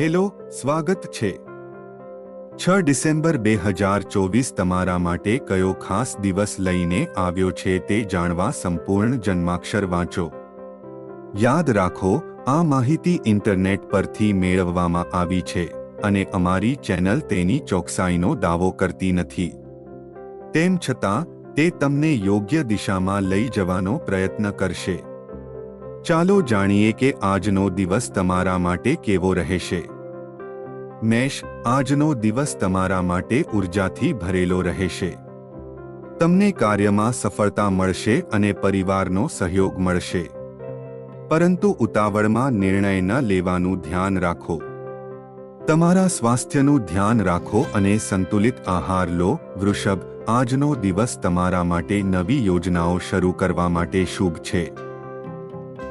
Hello, સ્વાગત છે. છ ડિસેમ્બર બે હજાર ચોવીસ તમારા માટે કયો ખાસ દિવસ લઈને આવ્યો છે તે જાણવા સંપૂર્ણ જન્માક્ષર વાંચો. યાદ રાખો, આ માહિતી ઇન્ટરનેટ પરથી મેળવવામાં આવી છે અને અમારી ચેનલ તેની ચોકસાઈનો દાવો કરતી નથી. તેમ છતાં, તે તમને યોગ્ય દિશામાં લઈ જવાનો પ્રયત્ન કરશે. ચાલો જાણીએ કે આજનો દિવસ તમારા માટે કેવો રહેશે. મેષ, આજનો દિવસ તમારા માટે ઉર્જાથી ભરેલો રહેશે. તમને કાર્યમાં સફળતા મળશે અને પરિવારનો સહયોગ મળશે. પરંતુ ઉતાવળમાં નિર્ણય ન લેવાનું ધ્યાન રાખો. તમારા સ્વાસ્થ્યનું ધ્યાન રાખો અને સંતુલિત આહાર લો. વૃષભ, આજનો દિવસ તમારા માટે નવી યોજનાઓ શરૂ કરવા માટે શુભ છે.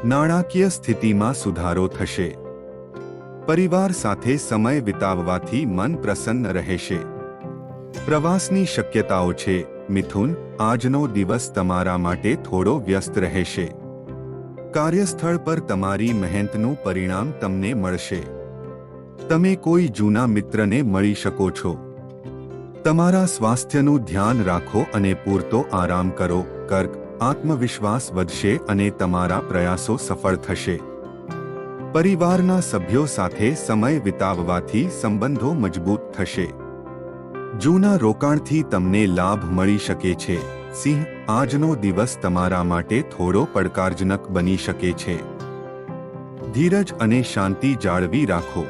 નાણાકીય સ્થિતિમાં સુધારો થશે. પરિવાર સાથે સમય વિતાવવાથી મન પ્રસન્ન રહેશે. પ્રવાસની શક્યતાઓ છે. મિથુન, આજનો દિવસ તમારા માટે થોડો વ્યસ્ત રહેશે. કાર્યસ્થળ પર તમારી મહેનતનું પરિણામ તમને મળશે. તમે કોઈ જૂના મિત્રને મળી શકો છો. તમારા સ્વાસ્થ્યનું ધ્યાન રાખો અને પૂરતો આરામ કરો. કર્ક આત્મવિશ્વાસ વધશે અને તમારા પ્રયાસો સફળ થશે. પરિવારના સભ્યો સાથે સમય વિતાવવાથી સંબંધો મજબૂત થશે. જૂના રોકાણથી તમને લાભ મળી શકે છે. સિંહ, આજનો દિવસ તમારા માટે થોડો પડકારજનક બની શકે છે. ધીરજ અને શાંતિ જાળવી રાખો.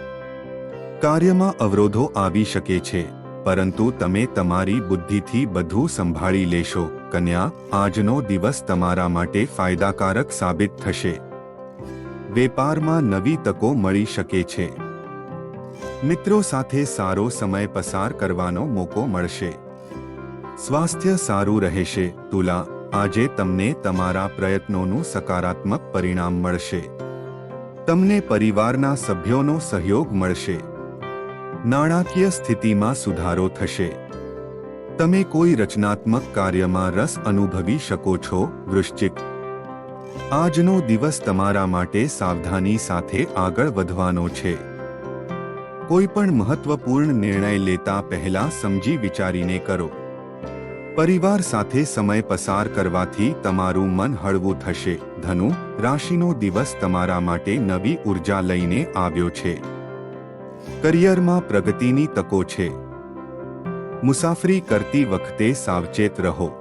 કાર્યમાં અવરોધો આવી શકે છે. પરંતુ તમે તમારી બુદ્ધિથી બધું સંભાળી લેશો. કન્યા, આજનો દિવસ તમારા માટે ફાયદાકારક સાબિત થશે. વેપારમાં નવી તકો મળી શકે છે. મિત્રો સાથે સારો સમય પસાર કરવાનો મોકો મળશે. સ્વાસ્થ્ય સારું રહેશે. તુલા, આજે તમને તમારા પ્રયત્નોનું સકારાત્મક પરિણામ મળશે. તમને પરિવારના સભ્યોનો સહયોગ મળશે. નાણાકીય સ્થિતિમાં સુધારો થશે. તમે કોઈ રચનાત્મક કાર્યમાં રસ અનુભવી શકો છો, વૃશ્ચિક. આજનો દિવસ તમારા માટે સાવધાની સાથે આગળ વધવાનો છે. કોઈ પણ મહત્વપૂર્ણ નિર્ણય લેતા પહેલા સમજી વિચારીને કરો. પરિવાર સાથે સમય પસાર કરવાથી તમારું મન હળવું થશે. ધનુ, રાશિનો દિવસ તમારા માટે નવી ઊર્જા લઈને આવ્યો છે. કરિયરમાં પ્રગતિની તકો છે. મુસાફરી કરતી વખતે સાવચેત રહો.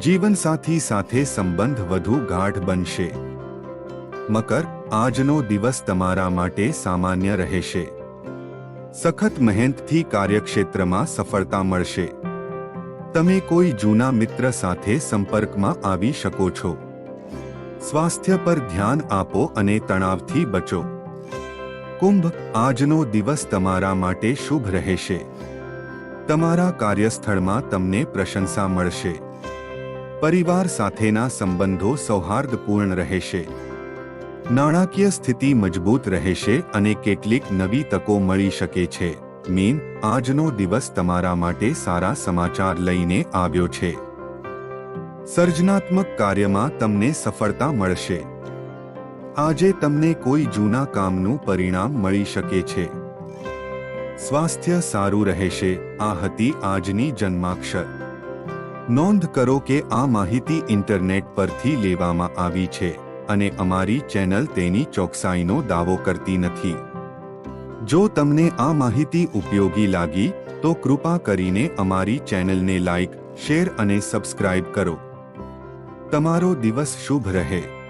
જીવનસાથી સાથે સંબંધ વધુ ગાઢ બનશે. મકર, આજનો દિવસ તમારા માટે સામાન્ય રહેશે. સખત મહેનતથી કાર્યક્ષેત્રમાં સફળતા મળશે. તમે કોઈ જૂના મિત્ર સાથે સંપર્કમાં આવી શકો છો. સ્વાસ્થ્ય પર ધ્યાન આપો અને તણાવથી બચો. કુંભ આજનો દિવસ તમારા માટે શુભ રહેશે. તમારા કાર્યસ્થળમાં તમને પ્રશંસા મળશે. પરિવાર સાથેના સંબંધો સૌહાર્દપૂર્ણ રહેશે. નાણાકીય સ્થિતિ મજબૂત રહેશે અને કેટલીક નવી તકો મળી શકે છે. મીન, આજનો દિવસ તમારા માટે સારા સમાચાર લઈને આવ્યો છે. સર્જનાત્મક કાર્યમાં તમને સફળતા મળશે. આજે તમને કોઈ જૂના કામનું પરિણામ મળી શકે છે. સ્વાસ્થ્ય સારું રહેશે, આ હતી આજની જન્માક્ષર. નોંધ કરો કે આ માહિતી ઇન્ટરનેટ પરથી લેવામાં આવી છે, અને અમારી ચેનલ તેની ચોકસાઈનો દાવો કરતી નથી. જો તમને આ માહિતી ઉપયોગી લાગી, તો કૃપા કરીને અમારી ચેનલને લાઇક શેર અને સબસ્ક્રાઇબ કરો. તમારો દિવસ શુભ રહે.